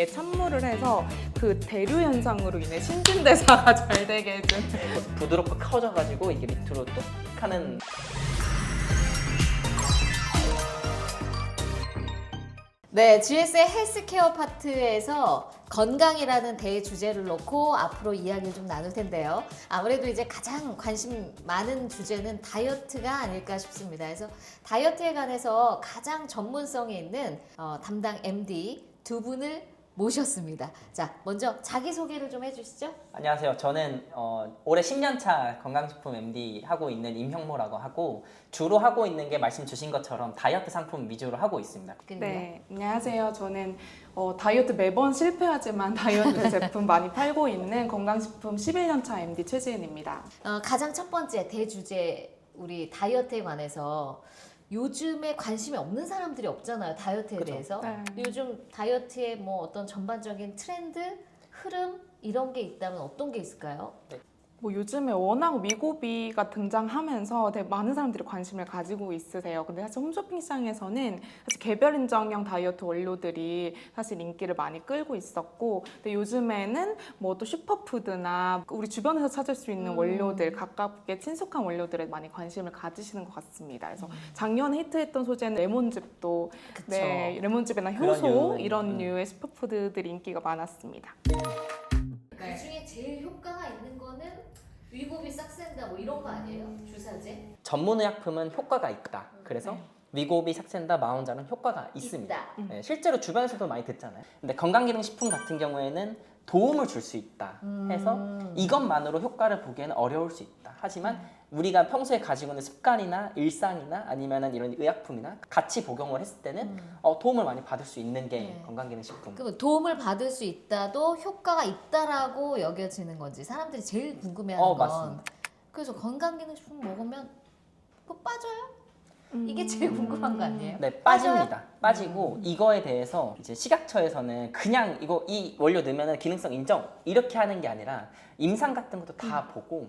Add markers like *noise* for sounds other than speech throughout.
위에 찬물을 해서 그 대류 현상으로 인해 신진대사가 *laughs* 잘 되게 해준 부드럽고 커져가지고 이게 밑으로 뚝 하는 네, GS의 헬스케어 파트에서 건강이라는 대주제를 놓고 앞으로 이야기를 좀 나눌 텐데요. 아무래도 이제 가장 관심 많은 주제는 다이어트가 아닐까 싶습니다. 그래서 다이어트에 관해서 가장 전문성이 있는 어, 담당 MD 두 분을 모셨습니다. 자, 먼저 자기소개를 좀 해주시죠. 안녕하세요. 저는 어, 올해 10년차 건강식품 MD 하고 있는 임형모라고 하고 주로 하고 있는 게 말씀 주신 것처럼 다이어트 상품 위주로 하고 있습니다. 네, 안녕하세요. 저는 어, 다이어트 매번 실패하지만 *laughs* 다이어트 제품 많이 팔고 있는 건강식품 11년차 MD 최지은입니다. 어, 가장 첫 번째 대주제 우리 다이어트에 관해서 요즘에 관심이 없는 사람들이 없잖아요 다이어트에 그죠. 대해서 네. 요즘 다이어트의 뭐 어떤 전반적인 트렌드 흐름 이런 게 있다면 어떤 게 있을까요? 뭐 요즘에 워낙 위고비가 등장하면서 되게 많은 사람들이 관심을 가지고 있으세요. 근데 사실 홈쇼핑 시장에서는 사실 개별 인정형 다이어트 원료들이 사실 인기를 많이 끌고 있었고, 근데 요즘에는 뭐 또 슈퍼푸드나 우리 주변에서 찾을 수 있는 음. 원료들 가깝게 친숙한 원료들에 많이 관심을 가지시는 것 같습니다. 그래서 작년에 히트했던 소재는 레몬즙도 그쵸. 네, 레몬즙이나 효소 이런 음. 류의 슈퍼푸드들이 인기가 많았습니다. 위고비 싹센다 뭐 이런 거 아니에요? 주사제? 전문의약품은 효과가 있다. 그래서 네. 위고비, 삭센다, 마운자는 효과가 있습니다. 있다. 네, 실제로 주변에서도 많이 듣잖아요. 근데 건강기능식품 같은 경우에는 도움을 줄 수 있다 해서 음. 이것만으로 효과를 보기에는 어려울 수 있다. 하지만 우리가 평소에 가지고 있는 습관이나 일상이나 아니면은 이런 의약품이나 같이 복용을 했을 때는 어, 도움을 많이 받을 수 있는 게 음. 네. 건강기능식품. 그럼 도움을 받을 수 있다도 효과가 있다라고 여겨지는 건지 사람들이 제일 궁금해하는 어, 건 맞습니다. 그래서 건강기능식품 먹으면 뭐 빠져요? 음. 이게 제일 궁금한 거 아니에요? 네, 빠집니다. 음. 빠지고 이거에 대해서 이제 식약처에서는 그냥 이거 이 원료 넣으면 기능성 인정 이렇게 하는 게 아니라 임상 같은 것도 다 보고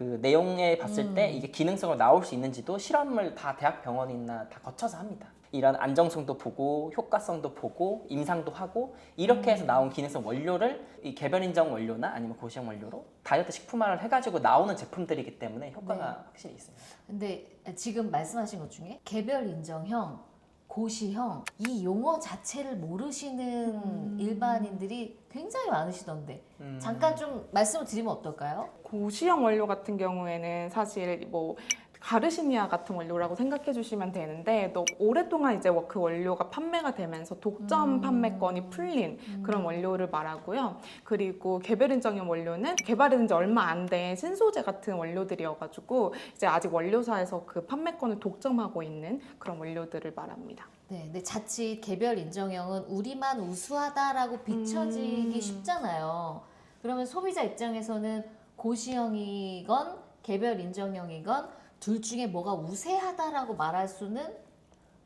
그 내용에 봤을 때 음. 이게 기능성으로 나올 수 있는지도 실험을 다 대학 병원이나 다 거쳐서 합니다. 이런 안정성도 보고 효과성도 보고 임상도 하고 이렇게 음. 해서 나온 기능성 원료를 이 개별 인정 원료나 아니면 고시형 원료로 다이어트 식품화를 해가지고 나오는 제품들이 때문에 효과가 네. 확실히 있습니다. 근데 지금 말씀하신 것 중에 개별 인정형, 고시형 이 용어 자체를 모르시는 음. 일반인들이 굉장히 많으시던데 음. 잠깐 좀 말씀을 드리면 어떨까요? 고시형 원료 같은 경우에는 사실 뭐 가르시니아 같은 원료라고 생각해 주시면 되는데 또 오랫동안 이제 그 원료가 판매가 되면서 독점 음. 판매권이 풀린 그런 원료를 말하고요. 그리고 개별 인정형 원료는 개발된 지 얼마 안 된 신소재 같은 원료들이어가지고 이제 아직 원료사에서 그 판매권을 독점하고 있는 그런 원료들을 말합니다. 네, 근데 자칫 개별 인정형은 우리만 우수하다라고 비춰지기 음. 쉽잖아요. 그러면 소비자 입장에서는 고시형이건 개별 인정형이건 둘 중에 뭐가 우세하다라고 말할 수는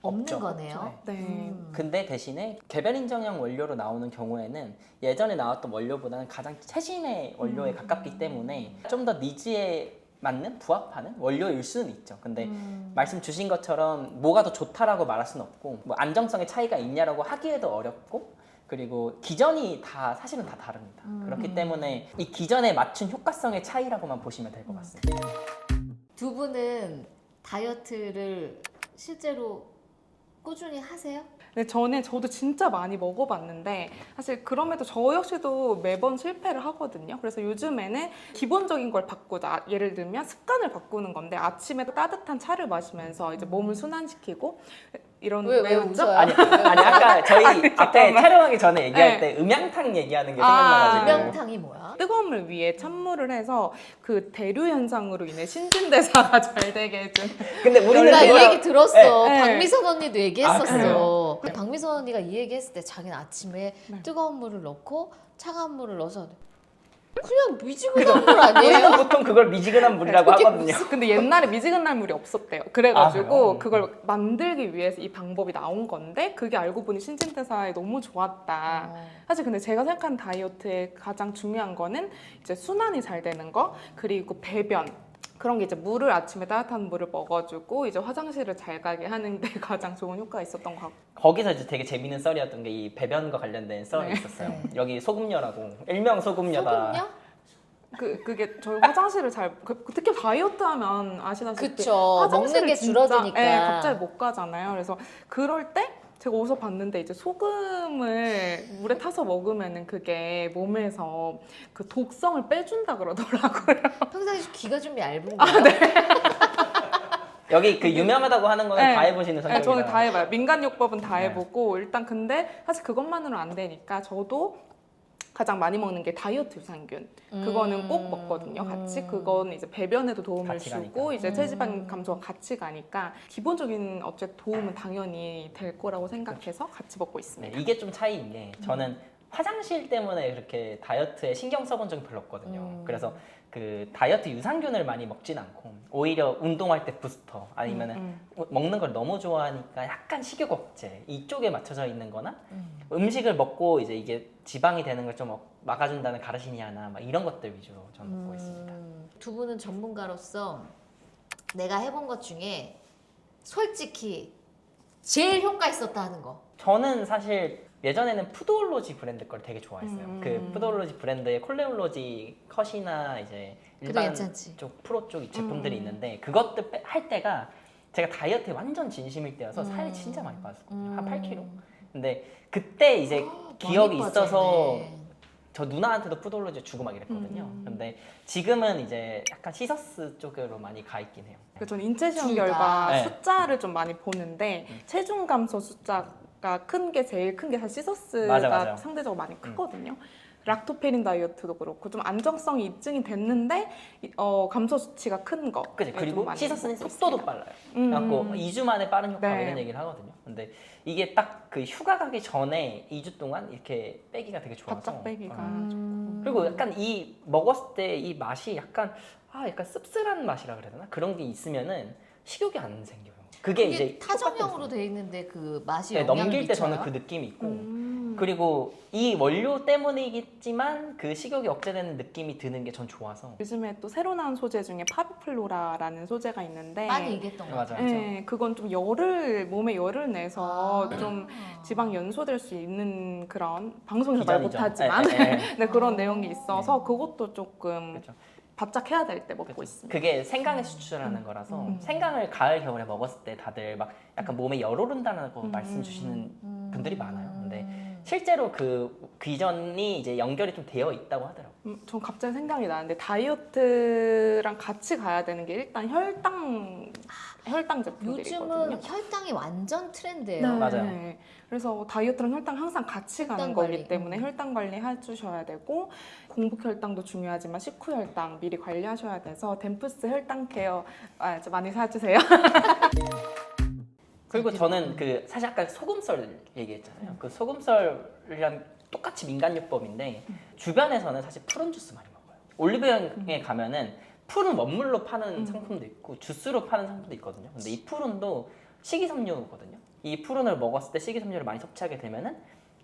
없는 없죠. 거네요. 없죠. 네. 음. 근데 대신에 개별 인정형 원료로 나오는 경우에는 예전에 나왔던 원료보다는 가장 최신의 원료에 음. 가깝기 때문에 좀 더 니즈에 맞는 부합하는 원료일 수는 있죠. 근데 음. 말씀 주신 것처럼 뭐가 더 좋다라고 말할 수는 없고 뭐 안정성의 차이가 있냐라고 하기에도 어렵고 그리고 기전이 다 사실은 다 다릅니다. 음. 그렇기 때문에 이 기전에 맞춘 효과성의 차이라고만 보시면 될 것 같습니다. 두 분은 다이어트를 실제로 꾸준히 하세요? 근데 전에 저도 진짜 많이 먹어봤는데 사실 그럼에도 저 역시도 매번 실패를 하거든요. 그래서 요즘에는 기본적인 걸 바꾸자. 예를 들면 습관을 바꾸는 건데 아침에 따뜻한 차를 마시면서 이제 몸을 순환시키고 이런 왜, 왜? 웃어요? 아니, 아니 아까 저희 앞에 촬영하기 전에 얘기할 네. 때 음양탕 얘기하는 게 아, 생각나가지고 음양탕이 뭐야? 뜨거운 물 위에 찬물을 해서 그 대류 현상으로 인해 신진대사가 *laughs* 잘 되게 해준 근데 우리는 나 이 그거랑- 얘기 들었어. 네. 박미선 언니도 얘기했었어. 그래요? 박미선 언니가 이 얘기 했을 때 자기는 아침에 네. 뜨거운 물을 넣고 차가운 물을 넣어서 그냥 미지근한 물 아니에요? 우리는 보통 그걸 미지근한 물이라고 그게 하거든요. 근데 옛날에 미지근한 물이 없었대요. 그래가지고 아, 그래요? 그걸 만들기 위해서 이 방법이 나온 건데 그게 알고 보니 신진대사에 너무 좋았다. 어. 사실 근데 제가 생각하는 다이어트의 가장 중요한 거는 이제 순환이 잘 되는 거 그리고 배변 그런 게 이제 물을 아침에 따뜻한 물을 먹어주고 이제 화장실을 잘 가게 하는 데 *laughs* 가장 좋은 효과가 있었던 것 같고 거기서 이제 되게 재밌는 썰이었던 게 이 배변과 관련된 썰이 네. 있었어요. 네. 여기 소금녀라고 일명 소금녀다. 소금요? 그 그게 저희 화장실을 잘 그- 특히 다이어트 하면 아시다시피 그쵸. 화장실을 먹는 게 진짜, 줄어드니까. 예, 갑자기 못 가잖아요. 그래서 그럴 때 제가 어디서 봤는데 이제 소금을 물에 타서 먹으면은 그게 몸에서 그 독성을 빼준다 그러더라고요. *laughs* 평상시 귀가 좀 얇은 아, 거예요? 네. 여기 그 유명하다고 하는 거는 네. 다 해보시는 네, 성격이다. 저는 다 해봐요. 민간요법은 다 네. 해보고 일단 근데 사실 그것만으로는 안 되니까 저도 가장 많이 먹는 게 다이어트 유산균. 그거는 꼭 먹거든요. 같이 음. 그건 이제 배변에도 도움을 같이 주고 가니까. 이제 음. 체지방 감소가 같이 가니까 기본적인 어쨌든 도움은 당연히 될 거라고 생각해서 같이 먹고 네, 있습니다. 이게 좀 차이인 게 저는 화장실 때문에 그렇게 다이어트에 신경 써본 적이 별로 없거든요. 음. 그래서 그 다이어트 유산균을 많이 먹진 않고 오히려 운동할 때 부스터 아니면 은 음, 먹는 걸 너무 좋아하니까 약간 식욕 억제 이쪽에 맞춰져 있는 거나 음. 음식을 먹고 이제 이게 지방이 되는 걸 좀 막아준다는 가르시니아나 막 이런 것들 위주로 저는 먹고 있습니다. 음, 두 분은 전문가로서 내가 해본 것 중에 솔직히 제일 효과 있었다 하는 거. 저는 사실 예전에는 푸드올로지 브랜드 걸 되게 좋아했어요. 음. 그 푸드올로지 브랜드의 콜레올로지 컷이나 이제 그래도 일반 괜찮지. 쪽 프로 쪽 제품들이 음. 있는데 그것들 빼- 할 때가 제가 다이어트에 완전 진심일 때여서 음. 살이 진짜 많이 빠졌거든요. 한 음. 8kg. 근데 그때 이제 기억이 많이 있어서 빠졌네. 저 누나한테도 푸드올로지 주고 막 이랬거든요. 음. 근데 지금은 이제 약간 시서스 쪽으로 많이 가 있긴 해요. 그 저는 인체 시험 둘 다. 결과 네. 숫자를 좀 많이 보는데 음. 체중 감소 숫자가 큰 게 제일 큰 게 사실 시서스가 맞아, 맞아. 상대적으로 많이 크거든요. 락토페린 다이어트도 그렇고 좀 안정성이 입증이 됐는데 이- 어, 감소 수치가 큰 거. 그지 그리고 시서스는 속도도 빨라요. 음. 그래갖고 2주 만에 빠른 효과 네. 이런 얘기를 하거든요. 근데 이게 딱 그 휴가 가기 전에 2주 동안 이렇게 빼기가 되게 좋아서 바짝 빼기가. 어. 음. 그리고 약간 이 먹었을 때 이 맛이 약간 아 약간 씁쓸한 맛이라 그래야 되나 그런 게 있으면은 식욕이 안 생겨요. 그게, 이게 이제 타정형으로 돼 있는데 그 맛이 네, 영향을 넘길 때 미쳐요? 저는 그 느낌이 있고 음. 그리고 이 원료 때문이겠지만 그 식욕이 억제되는 느낌이 드는 게 전 좋아서 요즘에 또 새로 나온 소재 중에 파비플로라라는 소재가 있는데 많이 얘기했던 거 맞아. 같아요. 네, 그건 좀 열을 몸에 열을 내서 아. 좀 지방 연소될 수 있는 그런 방송에서 말 기전이죠. 못하지만 예, 예, 예. *laughs* 네, 그런 내용이 있어서 그것도 조금 그렇죠. 바짝 해야 될 때 먹고 그쵸. 있습니다. 그게 생강에 수출하는 거라서 음. 생강을 가을 겨울에 먹었을 때 다들 막 약간 몸에 열 오른다는 거 음. 말씀 주시는 음. 분들이 많아요. 근데 실제로 그 기전이 이제 연결이 좀 되어 있다고 하더라고요. 음, 전 갑자기 생각이 나는데 다이어트랑 같이 가야 되는 게 일단 혈당 혈당 제품들이거든요. 요즘은 혈당이 완전 트렌드예요. 네. 맞아요. 그래서 다이어트랑 혈당 항상 같이 가는 혈당 거기 관리. 때문에 음. 혈당 관리 해주셔야 되고 공복 혈당도 중요하지만 식후 혈당 미리 관리하셔야 돼서 덴프스 혈당 케어 아, 좀 많이 사주세요. *laughs* 그리고 네. 저는 그 사실 아까 소금썰 얘기했잖아요. 그 소금썰이랑 똑같이 민간요법인데 주변에서는 사실 푸른 주스 많이 먹어요. 올리브영에 가면은 푸른 원물로 파는 음. 상품도 있고 주스로 파는 상품도 있거든요. 근데 이 푸른도 식이섬유거든요. 이 푸른을 먹었을 때 식이섬유를 많이 섭취하게 되면은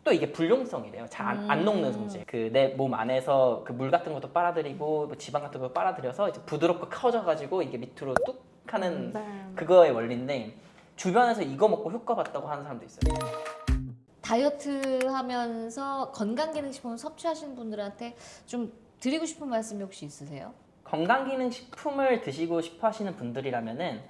또 이게 불용성이래요. 잘안 음. 녹는 성질. 그 내 몸 안에서 그 물 같은 것도 빨아들이고 뭐 지방 같은 것도 빨아들여서 이제 부드럽고 커져가지고 이게 밑으로 뚝 하는 네. 그거의 원리인데 주변에서 이거 먹고 효과 봤다고 하는 사람도 있어요. 다이어트 하면서 건강기능식품 섭취하시는 분들한테 좀 드리고 싶은 말씀이 혹시 있으세요? 건강기능식품을 드시고 싶어 하시는 분들이라면은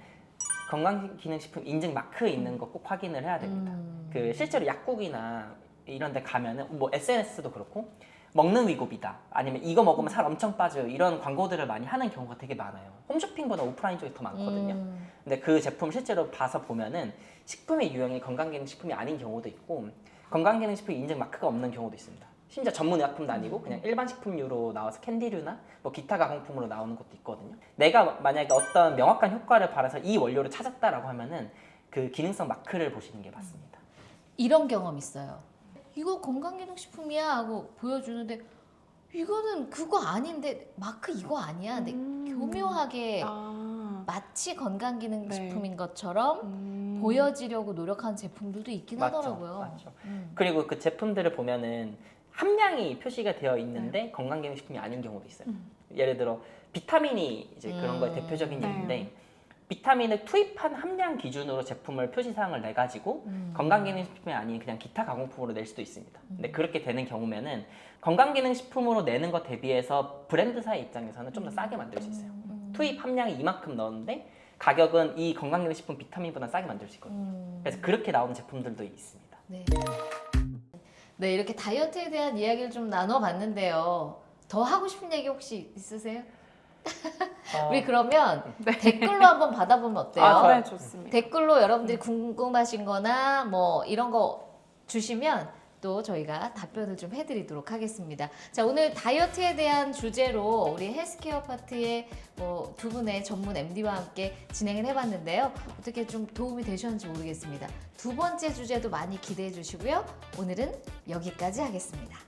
건강기능식품 인증 마크 있는 거 꼭 확인을 해야 됩니다. 음. 그 실제로 약국이나 이런 데 가면은 뭐 SNS도 그렇고 먹는 위급이다 아니면 이거 먹으면 살 엄청 빠져요 이런 광고들을 많이 하는 경우가 되게 많아요 홈쇼핑보다 오프라인 쪽이 더 많거든요 음. 근데 그 제품 실제로 봐서 보면은 식품의 유형이 건강기능식품이 아닌 경우도 있고 건강기능식품 인증 마크가 없는 경우도 있습니다. 심지어 전문 의약품도 아니고 그냥 일반 식품류로 나와서 캔디류나 뭐 기타 가공품으로 나오는 것도 있거든요. 내가 만약에 어떤 명확한 효과를 바라서 이 원료를 찾았다라고 하면은 그 기능성 마크를 보시는 게 맞습니다. 이런 경험 있어요. 이거 건강기능식품이야 하고 보여주는데 이거는 그거 아닌데 마크 이거 아니야. 근데 음. 교묘하게 아. 마치 건강기능식품인 네. 것처럼 음. 보여지려고 노력한 제품들도 있긴 맞죠, 하더라고요. 맞죠. 음. 그리고 그 제품들을 보면은 함량이 표시가 되어 있는데 건강기능식품이 아닌 경우도 있어요. 음. 예를 들어 비타민이 이제 그런 거에 음. 대표적인 네. 예인데 비타민을 투입한 함량 기준으로 제품을 표시사항을 내 가지고 음. 건강기능식품이 아닌 그냥 기타 가공품으로 낼 수도 있습니다. 근데 그렇게 되는 경우면은 건강기능식품으로 내는 것 대비해서 브랜드사의 입장에서는 좀 더 싸게 만들 수 있어요. 음. 투입 함량이 이만큼 넣었는데 가격은 이 건강기능식품 비타민보다 싸게 만들 수 있거든요. 음. 그래서 그렇게 나오는 제품들도 있습니다. 네. 네, 이렇게 다이어트에 대한 이야기를 좀 나눠봤는데요. 더 하고 싶은 얘기 혹시 있으세요? 우리 그러면 *laughs* 댓글로 한번 받아보면 어때요? 아. 네, 좋습니다. 댓글로 여러분들이 궁금하신 거나 뭐 이런 거 주시면 또 저희가 답변을 좀 해드리도록 하겠습니다. 자, 오늘 다이어트에 대한 주제로 우리 헬스케어 파트의 뭐 두 분의 전문 MD와 함께 진행을 해봤는데요. 어떻게 좀 도움이 되셨는지 모르겠습니다. 두 번째 주제도 많이 기대해 주시고요. 오늘은 여기까지 하겠습니다.